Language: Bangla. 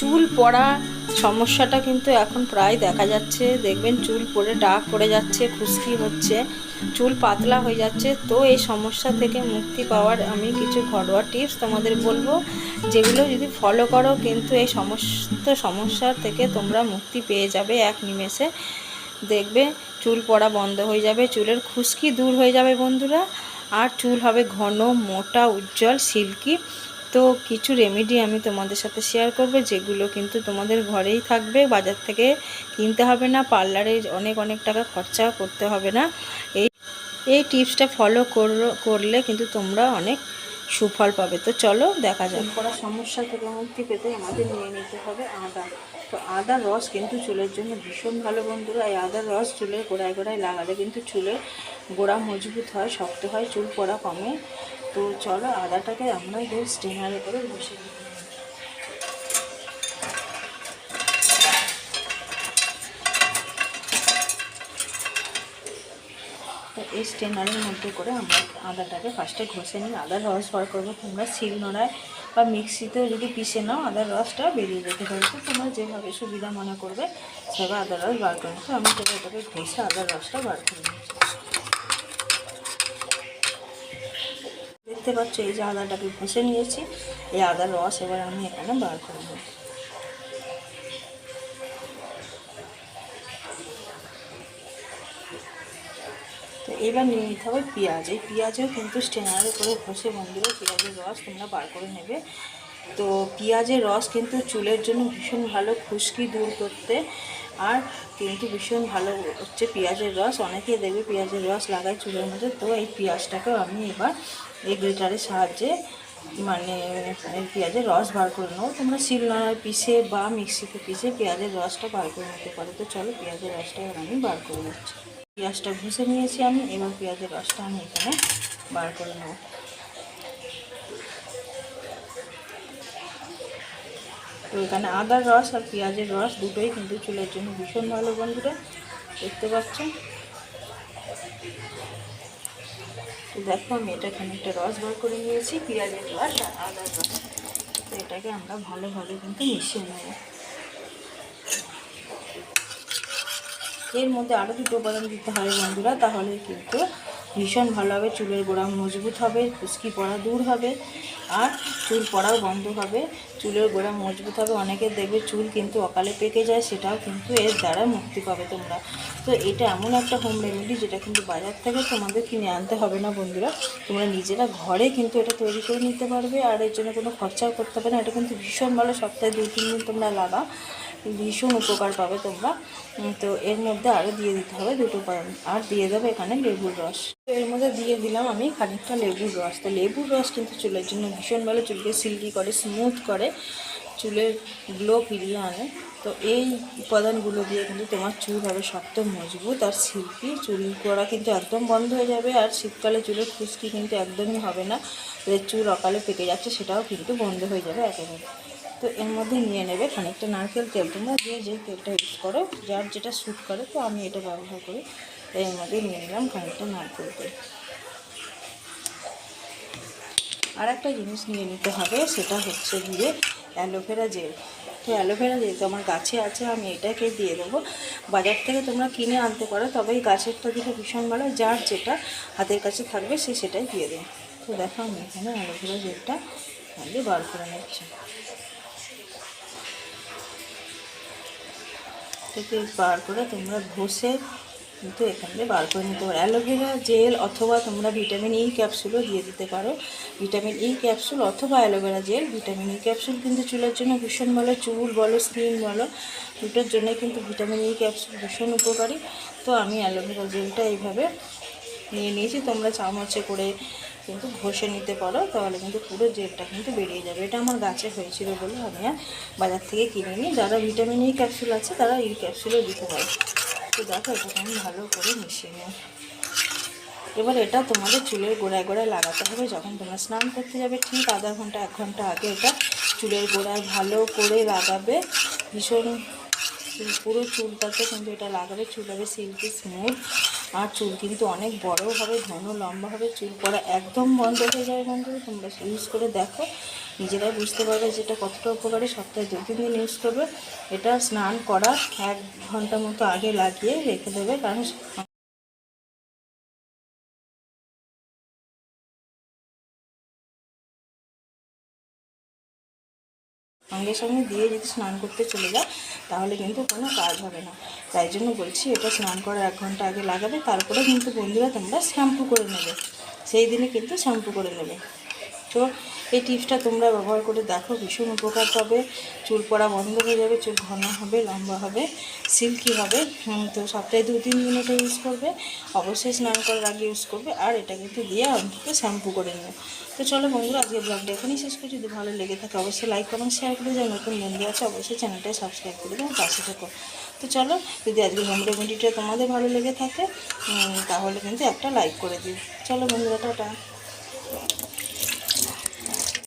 চুল পড়া সমস্যাটা কিন্তু এখন প্রায় দেখা যাচ্ছে। দেখবেন চুল পড়ে ডাক পড়ে যাচ্ছে, খুশকি হচ্ছে, চুল পাতলা হয়ে যাচ্ছে। তো এই সমস্যা থেকে মুক্তি পাওয়ার আমি কিছু ঘরোয়া টিপস তোমাদের বলব, যেগুলো যদি ফলো করো কিন্তু এই সমস্ত সমস্যার থেকে তোমরা মুক্তি পেয়ে যাবে এক নিমেষে। দেখবে চুল পড়া বন্ধ হয়ে যাবে, চুলের খুশকি দূর হয়ে যাবে বন্ধুরা। আর চুল হবে ঘন, মোটা, উজ্জ্বল, সিল্কি। তো কিছু রেমেডি আমি তোমাদের সাথে শেয়ার করব, যেগুলো কিন্তু তোমাদের ঘরেই থাকবে, বাজার থেকে কিনতে হবে না, পার্লারে অনেক অনেক টাকা খরচা করতে হবে না। এই এই টিপসটা ফলো করলে কিন্তু তোমরা অনেক সুফল পাবে। তো চলো দেখা যাক। করার সমস্যা থেকে মুক্তি পেতে আমাদের নিয়ে নিতে হবে আদা। তো আদার রস কিন্তু চুলের জন্য ভীষণ ভালো বন্ধুরা। এই আদার রস চুলের গোড়ায় গোড়ায় লাগালে কিন্তু চুলের গোড়া মজবুত হয়, শক্ত হয়, চুল পড়া কমে। তো চলো আদাটাকে আমরা এবার স্টেনারে করে বসে তো এই স্টেনারের মধ্যে করে আমরা আদাটাকে ফার্স্টে ঘষে নিই। আদার রস বার করব। তোমরা শিল নোড়ায় বা মিক্সিতেও যদি পিষে নাও, আদার রসটা বেরিয়ে যেতে পারে তো তোমরা যেভাবে সুবিধা মনে করবে, সেভাবে আদার রস বার করে নিতে আমি তো এটাকে ঘষে আদার রসটা বার করে নিচ্ছি দেখতে পাচ্ছ, এই যে আদাটাকে ঘষে নিয়েছি। এই আদার রস এবার আমি এখানে বার করে নেব তো এবার নিয়ে নিতে হবে পেঁয়াজ। এই পেঁয়াজও কিন্তু স্টেনারে করে ঘষে বন্ধুরা পেঁয়াজের রস তোমরা বার করে নেবে। তো পেঁয়াজের রস কিন্তু চুলের জন্য ভীষণ ভালো, খুশকি দূর করতে। আর কিন্তু ভীষণ ভালো হচ্ছে পেঁয়াজের রস। অনেকেই দেখবে পেঁয়াজের রস লাগায় চুলের মধ্যে। তো এই পেঁয়াজটাকেও আমি এবার এই গ্রেটারের সাহায্যে মানে পেঁয়াজের রস বার করে নেব। তোমরা শিলনোড়ায় পিষে বা মিক্সিতে পিষে পেঁয়াজের রসটা বার করে নিতে পারো। তো চলো পেঁয়াজের রসটা এবার আমি বার করে নিচ্ছি। পেঁয়াজটা ঘষে নিয়েছি আমি, এবার পেঁয়াজের রসটা আমি এখানে বার করে নেব। তো এখানে আদার রস আর পেঁয়াজের রস দুটোই কিন্তু চুলের জন্য ভীষণ ভালো বন্ধুরা, দেখতে পাচ্ছেন? তো দেখো, আমি এটা খানিকটা রস বার করে নিয়েছি, পেঁয়াজের রস আর আদার রস। তো এটাকে আমরা ভালোভাবে কিন্তু মিশিয়ে নেব। এর মধ্যে আরও দুটো উপাদান দিতে হবে বন্ধুরা, তাহলে কিন্তু ভীষণ ভালো হবে, চুলের গোড়া মজবুত হবে, খুশকি পড়া দূর হবে, আর চুল পড়াও বন্ধ হবে। চুলের গোড়া মজবুত হবে, অনেকে দেখবে চুল কিন্তু অকালে পেকে যায়, সেটাও কিন্তু এর দ্বারা মুক্তি পাবে তোমরা। তো এটা এমন একটা হোম রেমেডি যেটা কিন্তু বাজার থেকে তোমাদের কিনে আনতে হবে না বন্ধুরা। তোমরা নিজেরা ঘরে কিন্তু এটা তৈরি করে নিতে পারবে, আর এর জন্য কোনো খরচাও করতে হবে না। এটা কিন্তু ভীষণ ভালো, সপ্তাহে দুই, তিন দিন তোমরা লাগাও ভীষণ উপকার পাবে তোমরা। তো এর মধ্যে আরও দিয়ে দিতে হবে দুটো আর দিয়ে দেবে এখানে লেবুর রস। তো এর মধ্যে দিয়ে দিলাম আমি খানিকটা লেবুর রস। তো লেবুর রস কিন্তু চুলের জন্য ভীষণ ভালো, চুলকে সিল্কি করে স্মুথ করে চুলের গ্লো ফিরিয়ে আনে। তো এই উপাদানগুলো দিয়ে কিন্তু তোমার চুল হবে শক্ত, মজবুত। আর সিল্কি চুল করা কিন্তু একদম বন্ধ হয়ে যাবে। আর শীতকালে চুলের খুশকি কিন্তু একদমই হবে না। চুল অকালে পেকে যাচ্ছে, সেটাও কিন্তু বন্ধ হয়ে যাবে একেবারে। তো এর মধ্যে নিয়ে নেবে খানিকটা নারকেল তেল। তোমরা যে যে তেলটা ইউজ করো, যার যেটা স্যুট করে, তো আমি এটা ব্যবহার করি তাই এর মধ্যে নিয়ে নিলাম খানিকটা নারকেল তেল। আর একটা জিনিস নিয়ে নিতে হবে, সেটা হচ্ছে গিয়ে অ্যালোভেরা জেল। তো অ্যালোভেরা জেল তো আমার গাছে আছে, আমি এটাকে দিয়ে দেবো। বাজার থেকে তোমরা কিনে আনতে পারো, তবে এই গাছেরটা দিলে ভীষণ ভালো যার যেটা হাতের কাছে থাকবে সে সেটাই দিয়ে দেবে। তো দেখো আমি এখানে অ্যালোভেরা জেলটা আগে বার করে নিচ্ছি। থেকে বার করে তোমরা ঘষে কিন্তু এখান থেকে বার করে নিতে পারো। অ্যালোভেরা জেল অথবা তোমরা ভিটামিন ই ক্যাপসুলও দিয়ে দিতে পারো। ভিটামিন ই ক্যাপসুল অথবা aloe vera gel, vitamin E capsule কিন্তু চুলের জন্য ভীষণ ভালো, চুল বলো, স্কিন বলো, দুটোর জন্য কিন্তু ভিটামিন ই ক্যাপসুল ভীষণ উপকারী। তো আমি অ্যালোভেরা জেলটা এইভাবে নিয়ে নিয়েছি, তোমরা চামচে করে কিন্তু ঘষে নিতে পারো, তাহলে কিন্তু পুরো জেলটা কিন্তু বেরিয়ে যাবে। এটা আমার গাছে হয়েছিল বলে আমি বাজার থেকে কিনে নিই যারা ভিটামিন ই ক্যাপসুল আছে তারা এই ক্যাপসুলও দিতে পারে। তো দেখো এটাকে আমি ভালো করে মিশিয়ে নিই এবার এটা তোমাদের চুলের গোড়ায় গোড়ায় লাগাতে হবে। যখন তোমরা স্নান করতে যাবে, ঠিক আধা ঘণ্টা, এক ঘণ্টা আগে এটা চুলের গোড়ায় ভালো করে লাগাবে। ভীষণ, পুরো চুলটাতে কিন্তু এটা লাগাবে। চুল সিল্কি স্মুথ। আর চুল কিন্তু অনেক বড় হবে, ঘন, লম্বা হবে, চুল পড়া একদম বন্ধ হয়ে যাবে বন্ধুরা। তোমরা ইউজ করে দেখো, নিজেরাই বুঝতে পারবে যে এটা কতটা উপকারী, সপ্তাহে দু তিন দিন ইউজ করবে। এটা স্নান করা এক ঘণ্টা মতো আগে লাগিয়ে রেখে দেবে, কারণ সঙ্গে সঙ্গে দিয়ে যদি স্নান করতে চলে যায় তাহলে কিন্তু কোনো কাজ হবে না। তাই জন্য বলছি, এটা স্নান করার এক ঘণ্টা আগে লাগাবে তারপরে কিন্তু বন্ধুরা তোমরা শ্যাম্পু করে নেবে। সেই দিনে কিন্তু শ্যাম্পু করে নেবে। তো এই টিপসটা তোমরা ব্যবহার করে দেখো, ভীষণ উপকার পাবে। চুল পড়া বন্ধ হয়ে যাবে, চুল ঘন হবে, লম্বা হবে সিল্কি হবে। তো সপ্তাহে দু তিন দিন এটা ইউজ করবে অবশ্যই স্নান করার আগে ইউজ করবে, আর এটা কিন্তু দিয়ে অন্তত শ্যাম্পু করে নেবে তো চলো বন্ধুরা আজকে ব্লগটা এখানেই শেষ করি যদি ভালো লেগে থাকে অবশ্যই লাইক কমেন্ট শেয়ার করে যাও নতুন বন্ধু আছে, অবশ্যই চ্যানেলটা সাবস্ক্রাইব করে দেবো পাশে থেকো। তো চলো, যদি আজকে হোম রেমেডিটা তোমাদের ভালো লেগে থাকে তাহলে কিন্তু একটা লাইক করে দিও। চলো বন্ধুরা, টাটা।